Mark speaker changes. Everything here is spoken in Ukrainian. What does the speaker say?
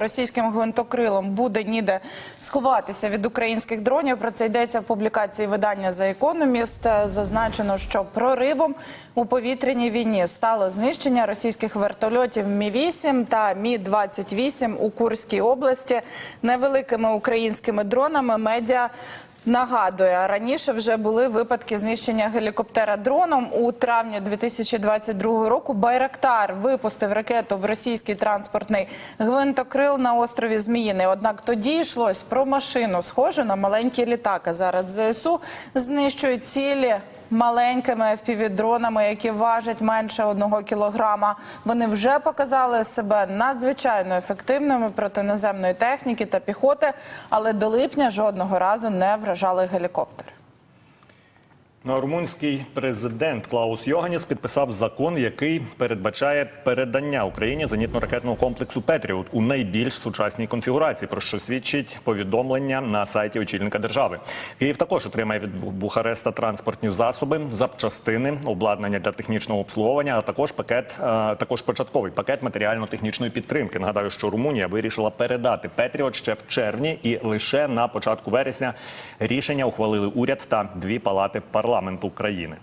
Speaker 1: Російським гвинтокрилом буде ніде сховатися від українських дронів. Про це йдеться в публікації видання за економіст. Зазначено, що проривом у повітряній війні стало знищення російських вертольотів Мі 8 та Мі 28 у Курській області невеликими українськими дронами. Медіа Нагадує, раніше вже були випадки знищення гелікоптера дроном. У травні 2022 року Байрактар випустив ракету в російський транспортний гвинтокрил на острові Зміїни. Однак тоді йшлось про машину, схожу на маленький літак. А зараз ЗСУ знищують цілі маленькими FPV-дронами, які важать менше одного кілограма. Вони вже показали себе надзвичайно ефективними проти наземної техніки та піхоти, але до липня жодного разу не вражали гелікоптери.
Speaker 2: Румунський президент Клаус Йоганіс підписав закон, який передбачає передання Україні зенітно-ракетного комплексу Петріот у найбільш сучасній конфігурації, про що свідчить повідомлення на сайті очільника держави. Київ також отримає від Бухареста транспортні засоби, запчастини, обладнання для технічного обслуговування, а також пакет, е, також початковий пакет матеріально-технічної підтримки. Нагадаю, що Румунія вирішила передати Петріот ще в червні, і лише на початку вересня рішення ухвалили уряд та дві палати парламенту країни.